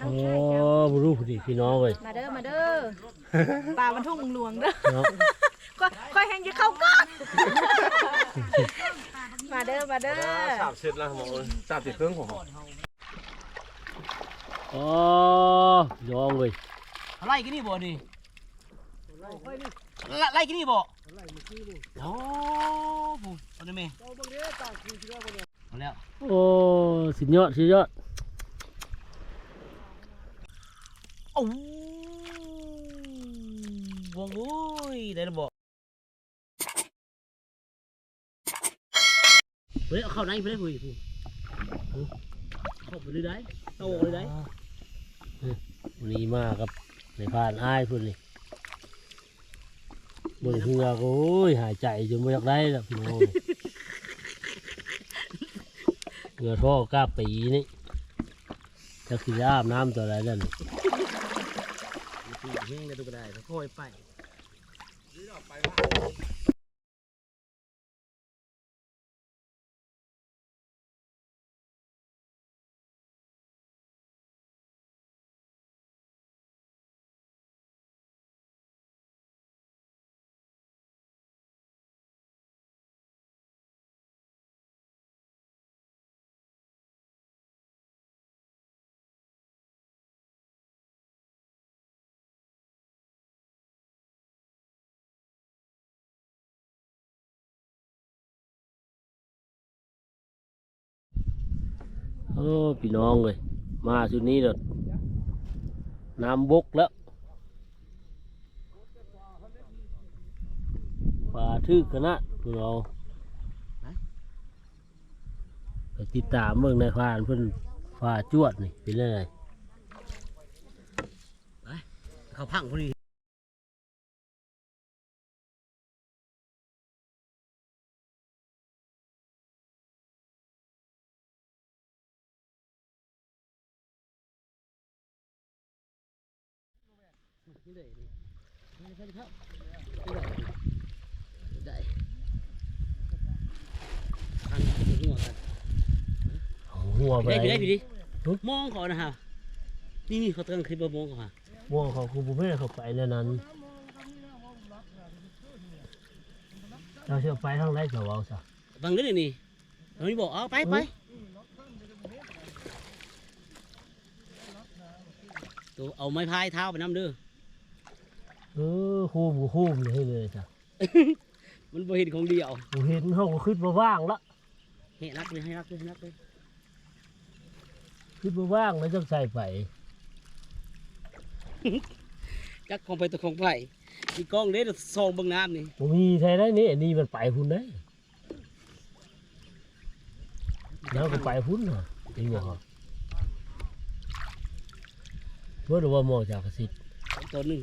ทั้งโอ้ค่ายเจ้าบรู้พอดีพี่น้องเว้ยมาเด้อมาเด้อป่ามันทุ่งหลวงเด้อเนาะก็ค่อยแหงจะเข้าก่อนมาเด้อมาเด้อสามเซตแล้วหมอสามสิบเครื่องของอ๋อพี่น้องเว้ยไล่กินนี่บ่นี่ไล่ไล่กินนี่บ่โอ้ผู้เอาได้ไหมเอาแล้วโอ้สุดยอดสุดยอด โอ้วงโอ้ยได้แล้วบ่เฮ้ยเอาเข้าในไปได้ผู้ผู้เข้าไปเลยได้เข้าออกเลยได้วันนี้มากับในพานอ้ายพุ่นนี่บนเรือก็โอ้ยหายใจจนไม่อยากได้แล้วพี่น้องเว้ยเหงื่อท่อกล้าปีนี่จะคืออาบน้ำตัวอะไรนั่น ยังได้ดูก็ได้ค่อยไปโอ้พี่น้องเลย มาชุดนี้เด้อน้ำบกแล้วปลาทึกขนาดพี่น้องไปติดตามเมืองในพานเพิ่นฟ้าจวดนี่เป็นยังไงเขาพังพอดี ได้ทางหัวกันเอาหัวไปได้พี่ได้พี่ดิมองเขานะฮะนี่นี่เขาตั้งคลิปมามองเขาฮะหัวเขาคือบุเพ่เขาไปแล้วนั้นเราเชื่อไปทางไรจะเว้าซะบางเรื่องนี่เรานี่บอกเอาไปไปตัวเอาไม้พายเท้าไปน้ำเด้อ เออคู่บุคู่เลยให้เลยจ้ะมันบ่เห็นของเดียวบุเห็นเขาก็คิดว่าว่างละเฮ้รักเลยให้รักเลยให้รักเลยคิดว่าว่างแล้วจะใส่ไปจักของไปตัวของไปมีกล้องเด้อซองเบางน้ำนี่บ่มีใช่ได้นี่อันนี้มันไปพุ่นได้แล้วก็ไปพุ่นเหรอจริงเหรอเพื่อว่าหมอจากกระสิทธิ์ตัวหนึ่ง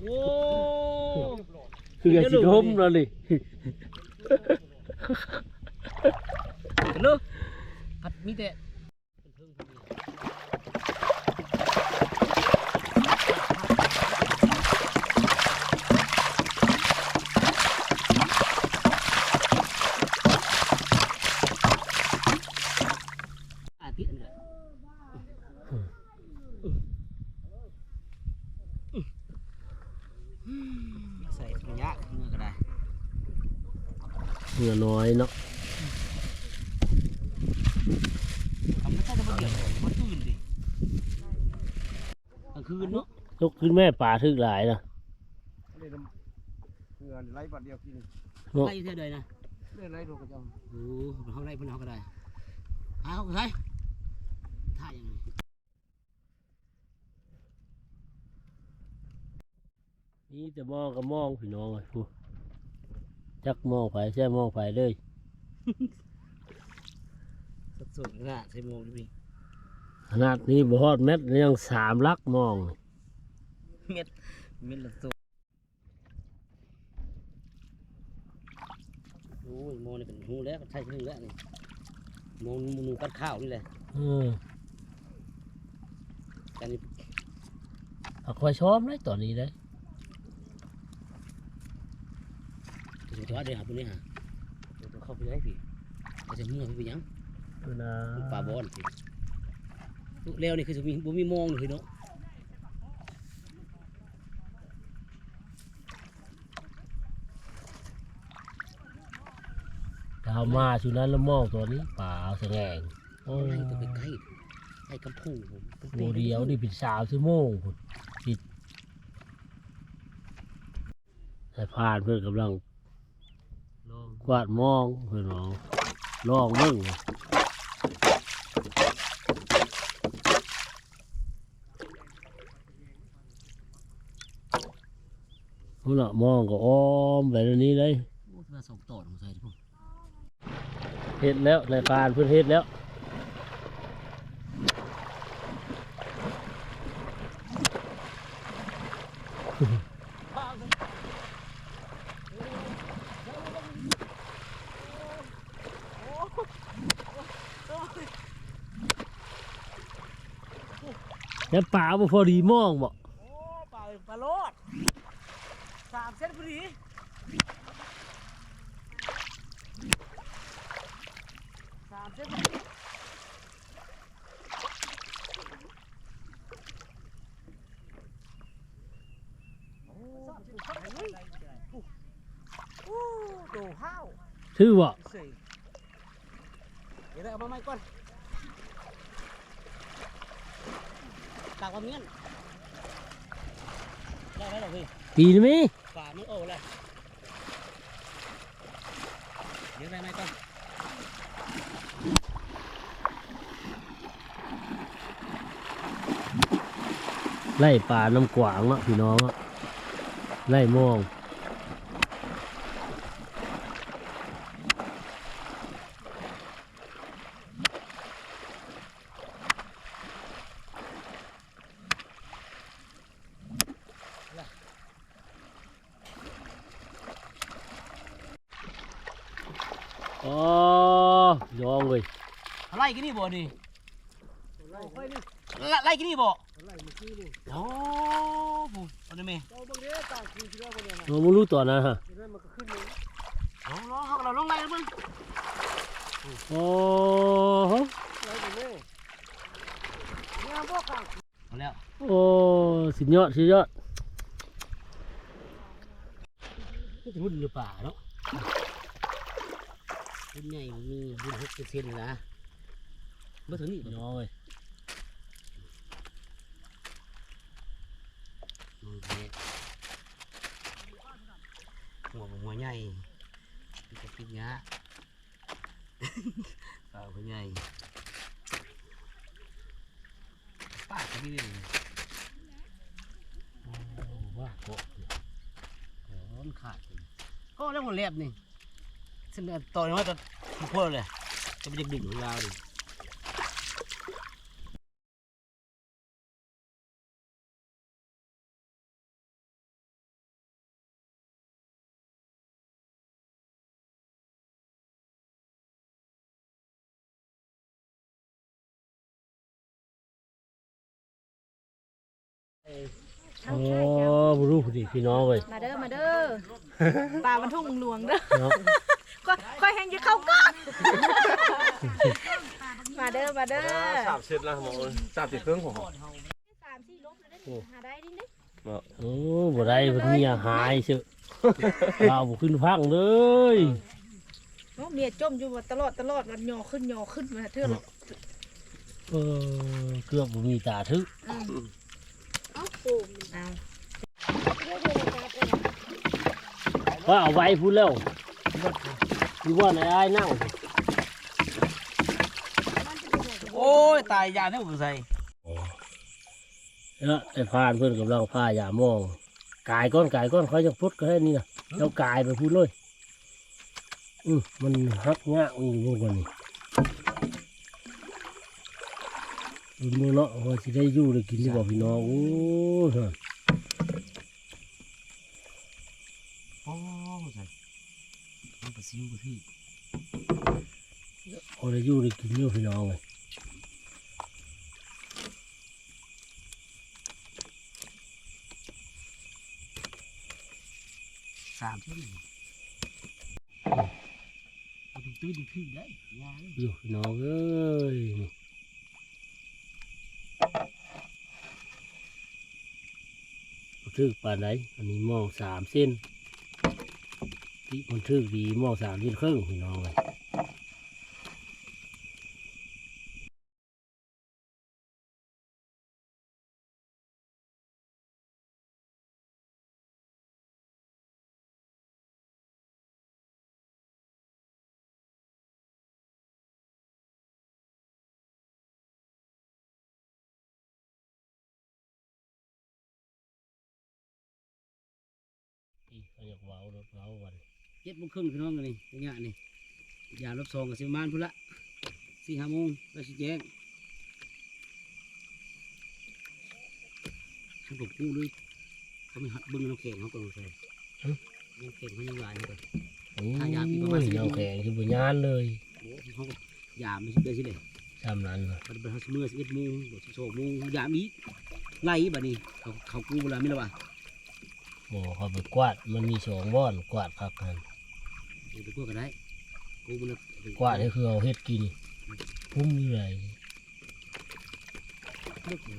โอ้คือไอ้สิทมแล้วนี่ เลิกพัดมีแต่อาทิตย์อันเดียวใส่ระยะเมื่อก็ได้ เหงื่ อน้อยเนาะทำไม่ใช่จะมาเกี่ยวมันตื่นดิกลางคืนเนาะยกขึ้นแม่ป่าทึกหลายนะเงินไล่บัตรเดียวกินไล่เท่าใดนะเล่นไล่โดนกระจองโอ้เขาไล่เพิ่นเขาก็ได้หาเขาก็ได้ท่ายังไงนี่จะมองก็มองพี่น้องเลยผู้ จักมองไปใช่มองไปเลยสุดๆนะใช้โมงดิขนาดนี้บ่ฮอดเม็ดยังสามลักมอง เม็ดเม็ดละสุดโอ้ยโมนี่เป็นหูแล้วใช่หูแล้วนี่โมนูนูกัดข้าวนี่แหละเออกันนี่เอาคอยชอบเลยตอนนี้เลย ถึงจัวัดเดียวครับพวนี้ฮะเดี๋ยวเข้าไปได้พี่จะมึงเอไปยังนะป่าบอนพี่แล้วนี่คือจะมีบ่มีมองเลยเนาะดาวมาชุนั้นแล้วมองตัวนี้ป่าแสงแงโอ้ไล่ตัวใกล้ๆไอ้กำพูผมผมเดียวนี่เป็นสาวชั่วโมงพุ่นผิดแต่ผ่านเพื่อนกำลัง กวาดมองเพื่อนน้องลองมึงพุ่นละมองก็อ้อมไปตรงนี้เลยโอ้มาสองต่อของใส่ดิพวกเฮ็ดแล้วรายการเพื่อนเฮ็ดแล้ว แล้วป่า บ่พอดีมองบ่โอ้ปลาปลาโลดสามเส้นพอดีสามเส้นพอดีโอ้โอ้โดห้าวชื่อบ่สิเดี๋ยวได้เอามาใหม่ก่อน ตากว่าเมียนได้ไหมล่ะพี่ปีนี้มีฝ่ามันโอ้เลยเดี๋ยวได้ไหมก่อนไล่ป่าน้ำกวางอะพี่น้องอะไล่มอง อ๋อยองเลยไล่กินนี่บ่นี่ไล่ไล่กินนี่บ่ไล่เมื่อกี้นี่โอ้ผมเอาได้ไหมเจ้าบางทีต่างคืนที่ว่าบนเนี่ยนะเราไม่รู้ตัวนะฮะทีนั้นมันก็ขึ้นเลยลองลองเขาเราลองไล่มึงโอ้โหไล่ไปเลยเนี่ยบอกกลางเอาแล้วโอ้สุดยอดสุดยอดนี่จะหุ่นหรือเปล่าเนาะ หุ่นใหญ่มีหุ่นหกเซนนะเมื่อถึงนี่น้องเลยโอเคหัวหัวใหญ่พี่จะปิดงะปลาหัวใหญ่ป้าจะมีเลยโอ้ว่าโกะโอ้มันขาดเลยก็แล้วหมดเรียบนี่ เส้นเลือดต่อยังไงจะทุกคนเลยจะเป็นดึงของเราดิเอ้ยโอ้บ่รู้พอดีพี่น้องเลยมาเด้อ มาเด้อ ปลามันทุ่งหลวงเด้อ เนาะ ก็ค่อยแห้งจะเข้าก้อนมาเด้อมาเด้อสามเซนละหมอสามสิบเครื่องของสามสี่ลบเลยได้หาได้ดิเนี่ยโอ้บ่ได้เพิ่นมีอาหายเชื่อเราบ่ขึ้นพังเลยโอ้เมียจมอยู่ว่าตลอดตลอดวันหยอขึ้นหยอขึ้นมาเท่าไหร่เออเกือบบ่มีตาทึกเอ้าปูเอาว่าเอาไว้พูดแล้ว อยู่ว่าในอ้ายนั่งโอ้ยตายยาเนี่ยผมใส่แล้วไอ้พานเพิ่นกำลังพายามองกายก้อนกายก้อนเขาจะพุดก็ให้นี่นะแล้วกายไปพูดเลยอืมมันฮักงะอยู่พวกนี้ดูมือเนาะว่าสิได้อยู่ได้กินดีกว่าพี่น้องโอ้ฮะ โอ้ใส่ มันปลาซิวกระทืบพอได้อยู่ได้กินอยู่พี่น้องเลยสามเท่านี้เอาถึงตื้นถึงขึ้นได้ยาเลยอยู่พี่น้องเอ้ยนี่บ่ทึกปานไหนอันนี้หมองสามเส้นที่ มันทึกดีมองสามเส้นครึ่งพี่น้องเลยอีเขาอยากว้าวรถเว้าวัน เจ็ดโมงครึ่งพี่น้องกันนี่ระยะนี่ยารถสองกับสิประมาณพุ่นละสี่ห้าโมงแล้วสิแจ้งช่างตกกู้เลยเขาไม่หัดเบิ้งน้ำแข็งเขาก็ลงใส่น้ำแข็งเขายังหลายเขาก็โอ้ถ้ายามอีกประมาณยสิบน้ำแข็งคือบุญญานเลยโอ้เขาก็ยามไม่ใช่เดือนสิเลยทำนั้นเลยมันเป็นเขาเมื่อสิบเอ็ดโมงหรือสิบสองโมงยามอีกไล่บัดนี้เขาเขากู้เวลาไม่ละวะโอ้เขาไปกวาดมันมีสองบ่อนกวาดพักกันเออไปกู้กันได้กู้มันละกวาดนี่คือเอาเฮ็ดกินพุ่มอยู่ไรเลิกเลย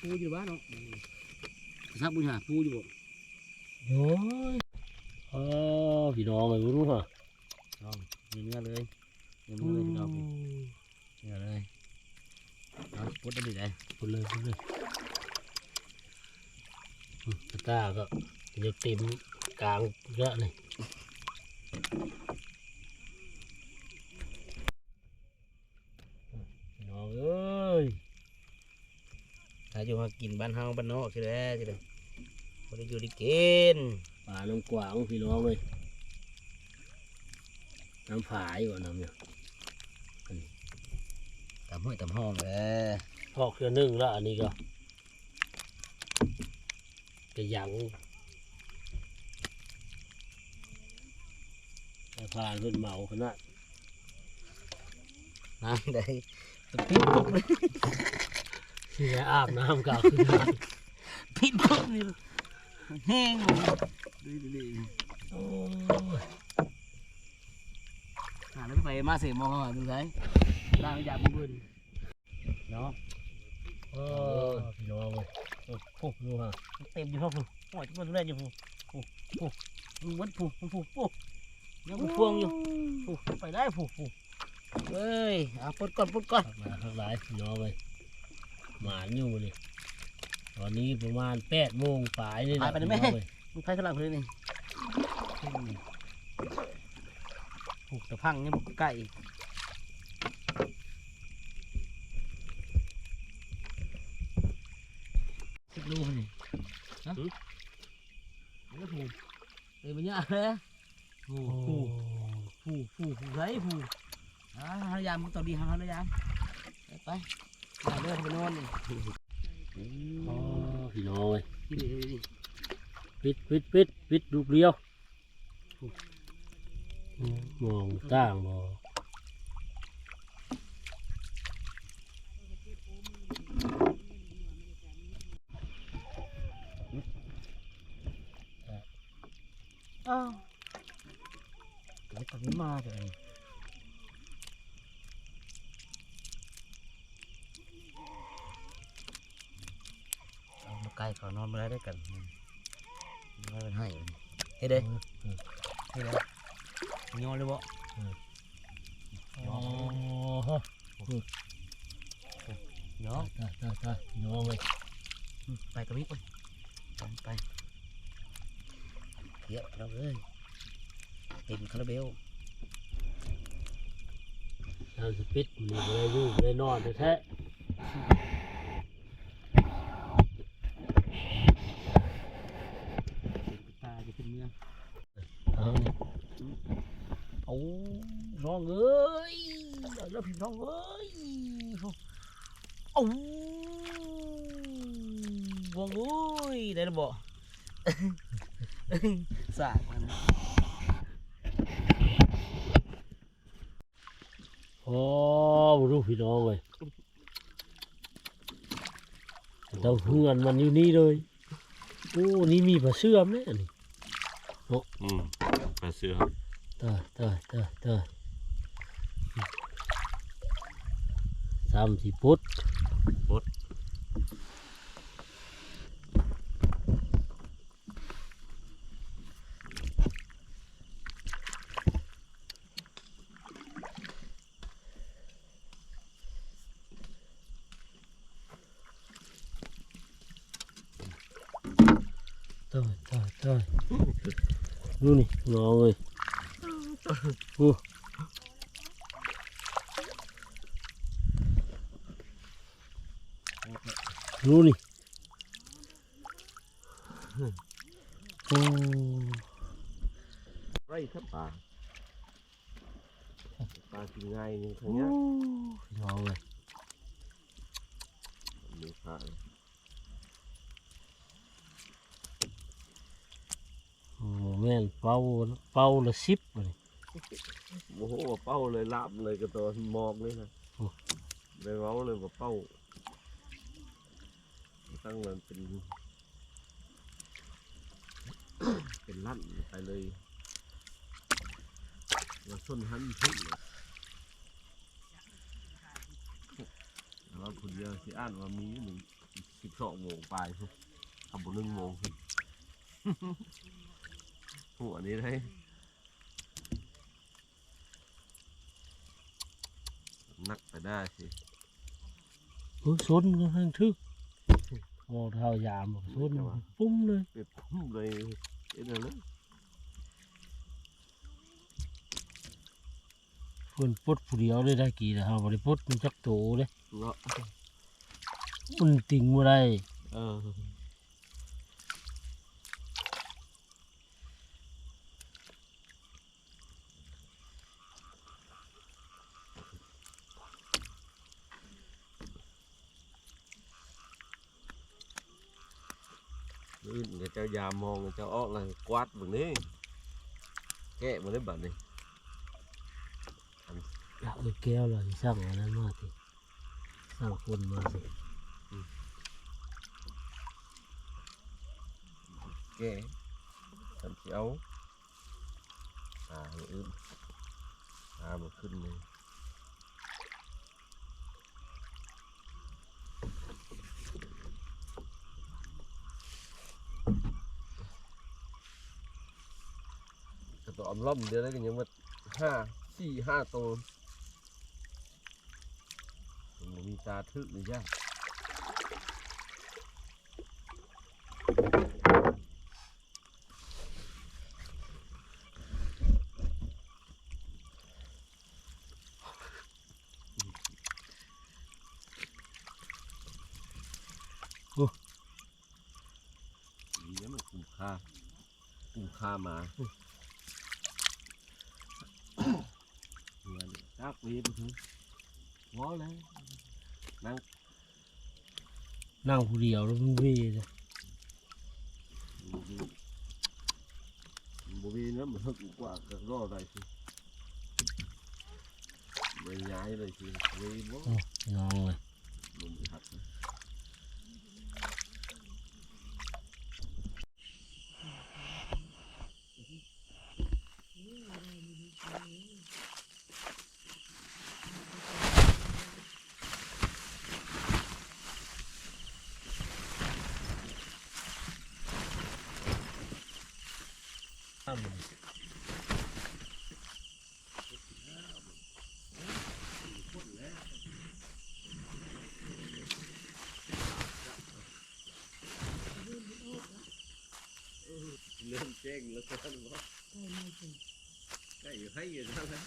ปูอยู่บ้านเนาะทราบบุญหาปูอยู่บ่โอ้ยเออพี่น้องเลยรู้ป่ะลองเนื้อเลยเนื้อเลยพี่น้องเนื้อเลยเอาพุดได้ดีเลยพูดเลยพูดเลยอืมตะกร้าก็จะเต็มกลางเยอะเลยอืมพี่ น้องเอ้ยถ้าอยู่มากินบ้านเฮาบ้านนอกใช่ไหมใช่ไหมบ่ได้อยู่ได้กินป่าน้ำกวางพี่น้องเลยน้ำผายว่ะน้ำเนี่ยตามห้วยตามห้องเลยพอกเทือนึ่งแล้วอันนี้ก็จะยัง แต่ผ่านเพิ่นเมาขนาดน้ำได้ปิดปุ๊บเลยที่จะอาบน้ำกับปิดปุ๊บนี่แห้งดดูดิโอ้ยหาแล้วไปมาเสียมองเขาดูใช่ล่างยาบุ้นเนาะโอ้ยพี่น้องเลยโอ้โหดูฮะเต็มอยู่พ่อผู้หัวที่มันเล่นอยู่ผู้ผู้ผู้มันผู้มันผู้ผู้ ยังผู้ฟวงอยู่ผู้ไปได้ผู้ผู้เอ้ยเอาปลดก่อนปลดก่อนทักมาทักหลายพี่น้องเลยหมาอยู่นี่ตอนนี้ประมาณแปดโมงปลายนี่แหละพี่น้องเลยมึงใครกำลังเลยนี่ผูกตะพังนี่บุกไก่สิบลูกนี่ฮะแล้วผูกเอ้ยมันยากเลย ผูกผูกผูกผูกผูกไรผูกอ่าฮายามมึงต่อดีฮาฮายามไปไปเดินไปนอนนี่พี่น้องเลยปิดปิดปิดปิดลูกเดียวมองต่างบ่อ้าวไอ้ตอ นนี้มาเลยเอามาไกลเขานอนมาได้ด้วยกันไม่เป็นให้เฮ้ยเด้เฮ้ยเด้ยอนเลยบ่โอ้โหยอนตายตายตายพี่น้องเลยไปกระพริบไปไปไปเยอะเราเลยเต็มคาราเบลทางสปิดมันบ่ได้อยู่บ่ได้นอนแท้ตาจะขึ้นเมืองๆเอานี่โอ้น้องเอ้ยแล้วพี่น้องเอ้ยโอ้อ้วงโอ้ยได้แล้วบ่สากมัน โอ้ บ่รู้พี่น้องเลยเราเพื่อนมันอยู่นี่เลยโอ้นี่มีปลาเสื่อมเนี่ยนี่อืมปลาเสือตายตายตายตายสามสี่พุทธ ตายตายตายดูนี่น้องเลย โอ้ดูนี่โอ้ไรครับปลาปลากินง่ายนี่ทั้ งเนี้ยน้องเลยมีปลาโอ้แม่นเป่าเป่าละสิบเลยโอ้โหว่าเป้าเลยลาบเลยกระตัวมองเลยนะโอ้เลยเว้าเลยว่าเป้า ตั้งมันเป็น เป็นลั่นไปเลยว่าส้นหันพึ่งเลยแต่ว่าคนเดียวสิอ่านว่ามีหนึ่งสิบสองโมงไปพุ่นทำบุญหนึ่งโมงพุ่นหัวนี้ได้ นักไปได้สิโอ้ซนก็ทั้งทึกโอ้เท้ายามบอกซนปุ้มเลยเป็ดพุ่มเลยเอ็นอะไรเพิ่นปลดผู้เดียวเลยได้กี่นะฮะบริปลดมันจักโตเลยเนาะมันติ่งบ่ได้เออลื่นเดี๋ยวเจ้ายามองเจ้าออกเลยกวาดแบบนี้แกะมันได้แบบนี้อยากเอาแก้วเลยสร้างอันนั้นมาสิสร้างคนมาสิแกะทำเสียวหาอย่างอื่นหามาขึ้นเลย กระตัว อมล่อมเดียวได้กันยังมาห้าสี่ห้าตัวมันมีตาทึกเลยจ้ะดีนะมันคุ้มค่าคุ้มค่ามา เงินจักวีไปถึงง้อเลยนั่งผู้เดียวแล้วมันเวีเลย บวีนะมันฮึกกว่าก็รอได้สิไม่ย้ายเลยสิวีบ่ น้องเลย มันหักนะ เริ่มแจ้งแล้วกันว่าใกล้อยู่ให้อยู่แล้วนะ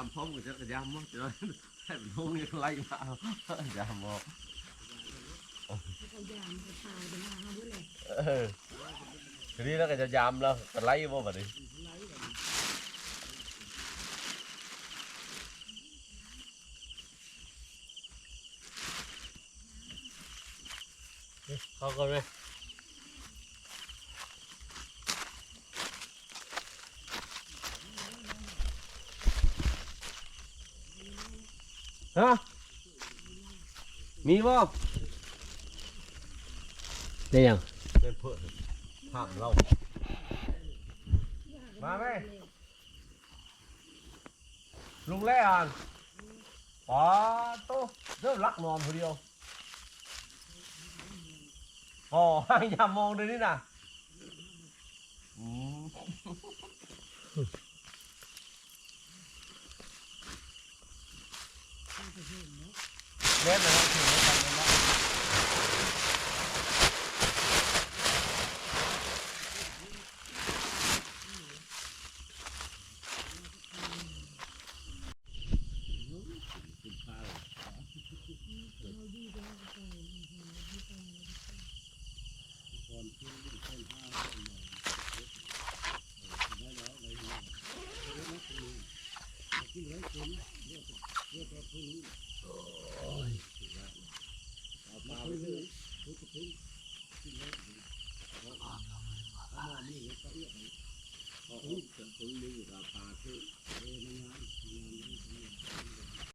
ามพร้อมกันจะยามมั้งจอให้มันลงยังไล่มายามมองเขายามเขาตายไปหน้าเขาด้วยเลยเออทีนี้แล้วก็จะยามแล้วก็ไล่บ่บัดนี้เขาก่อนไหม ฮะมีบ่ได้ยังเป็นเพื่อนถามเรา มาไหมลุงแล่อ่านป๋าโตเริ่มรักนอนคนเดียวอ๋อ อย่ามองเลยนี่นะ